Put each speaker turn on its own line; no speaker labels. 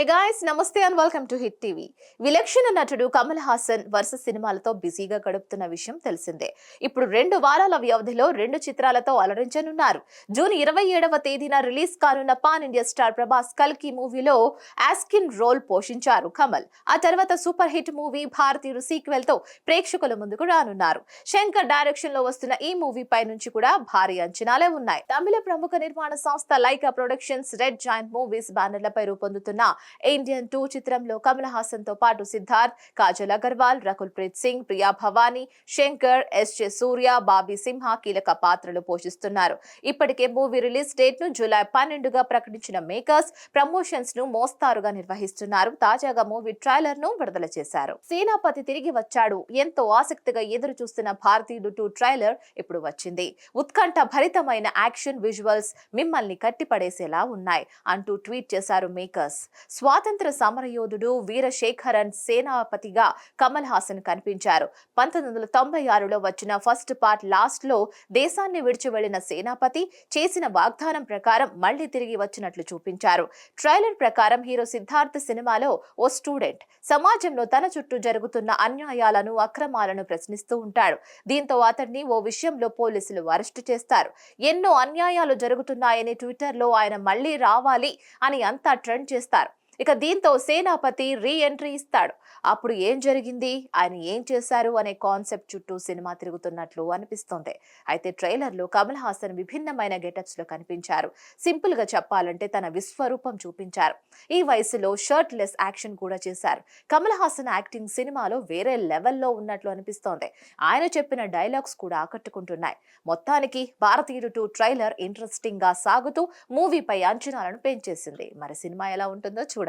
హే guys నమస్తే and welcome to Hit TV విలక్షణ నటుడు కమల్ హాసన్ వరుస సినిమాలతో బిజీగా గడుపుతున్న విషయం తెలిసిందే. ఇప్పుడు రెండు వారాల వ్యవధిలో రెండు చిత్రాలతో అలరించనున్నారు. జూన్ ఇరవై ఏడవ తేదీన రిలీజ్ కానున్న పాన్ ఇండియా స్టార్ ప్రభాస్ కల్కి మూవీలో ఆస్కిన్ రోల్ పోషించారు కమల్. ఆ తర్వాత సూపర్ హిట్ మూవీ భారతీయుడు సీక్వెల్తో ప్రేక్షకుల ముందుకు రానున్నారు. శంకర్ డైరెక్షన్లో వస్తున్న ఈ మూవీ పై నుంచి కూడా భారీ అంచనాలే ఉన్నాయి. తమిళ ప్రముఖ నిర్మాణ సంస్థ Lyca productions Red Giant movies బ్యానర్లపై రూపొందుతున్న ఇండియన్ టూ చిత్రంలో కమల్ హాసన్తో పాటు సిద్ధార్థ్ కాజల్ అగర్వాల్ రకుల్ ప్రీత్ సింగ్ ప్రియా భవానీ శంకర్ ఎస్జే సూర్య బాబీ సింహ కీలక పాత్రలు పోషిస్తున్నారు. ఇప్పటికే మూవీ రిలీజ్ డేట్ను జూలై పన్నెండుగా ప్రకటించిన మేకర్స్ ప్రమోషన్స్ను మోస్తారుగా నిర్వహిస్తున్నారు. తాజాగా మూవీ ట్రైలర్ను విడుదల చేశారు. సేనాపతి తిరిగి వచ్చాడు. ఎంతో ఆసక్తిగా ఎదురు చూస్తున్న భారతీయుడు టూ ట్రైలర్ ఇప్పుడు వచ్చింది. ఉత్కంఠ భరితమైన యాక్షన్ విజువల్స్ మిమ్మల్ని కట్టిపడేసేలా ఉన్నాయి అంటూ ట్వీట్ చేశారు మేకర్స్. స్వాతంత్ర సమరయోధుడు వీరశేఖరన్ సేనాపతిగా కమల్ హాసన్ కనిపించారు. పంతొమ్మిది వందల తొంభై ఆరులో వచ్చిన ఫస్ట్ పార్ట్ లాస్ట్లో దేశాన్ని విడిచి వెళ్ళిన సేనాపతి చేసిన వాగ్దానం ప్రకారం మళ్ళీ తిరిగి వచ్చినట్లు చూపించారు. ట్రైలర్ ప్రకారం హీరో సిద్ధార్థ్ సినిమాలో ఓ స్టూడెంట్. సమాజంలో తన చుట్టూ జరుగుతున్న అన్యాయాలను అక్రమాలను ప్రశ్నిస్తూ ఉంటాడు. దీంతో అతన్ని ఓ విషయంలో పోలీసులు అరెస్టు చేస్తారు. ఎన్నో అన్యాయాలు జరుగుతున్నాయని ట్విట్టర్లో ఆయన మళ్ళీ రావాలి అని అంతా ట్రెండ్ చేస్తారు. ఇక దీంతో సేనాపతి రీ ఎంట్రీ ఇస్తాడు. అప్పుడు ఏం జరిగింది? ఆయన ఏం చేశారు? అనే కాన్సెప్ట్ చుట్టూ సినిమా తిరుగుతున్నట్లు అనిపిస్తోంది. అయితే ట్రైలర్లో కమల్ హాసన్ విభిన్నమైన గెటప్స్లో కనిపించారు. సింపుల్గా చెప్పాలంటే తన విశ్వరూపం చూపించారు. ఈ వయసులో షర్ట్ లెస్ యాక్షన్ కూడా చేశారు. కమల్ హాసన్ యాక్టింగ్ సినిమాలో వేరే లెవెల్లో ఉన్నట్లు అనిపిస్తోంది. ఆయన చెప్పిన డైలాగ్స్ కూడా ఆకట్టుకుంటున్నాయి. మొత్తానికి భారతీయుడు టూ ట్రైలర్ ఇంట్రెస్టింగ్గా సాగుతూ మూవీపై అంచనాలను పెంచేసింది. మరి సినిమా ఎలా ఉంటుందో చూడాలి.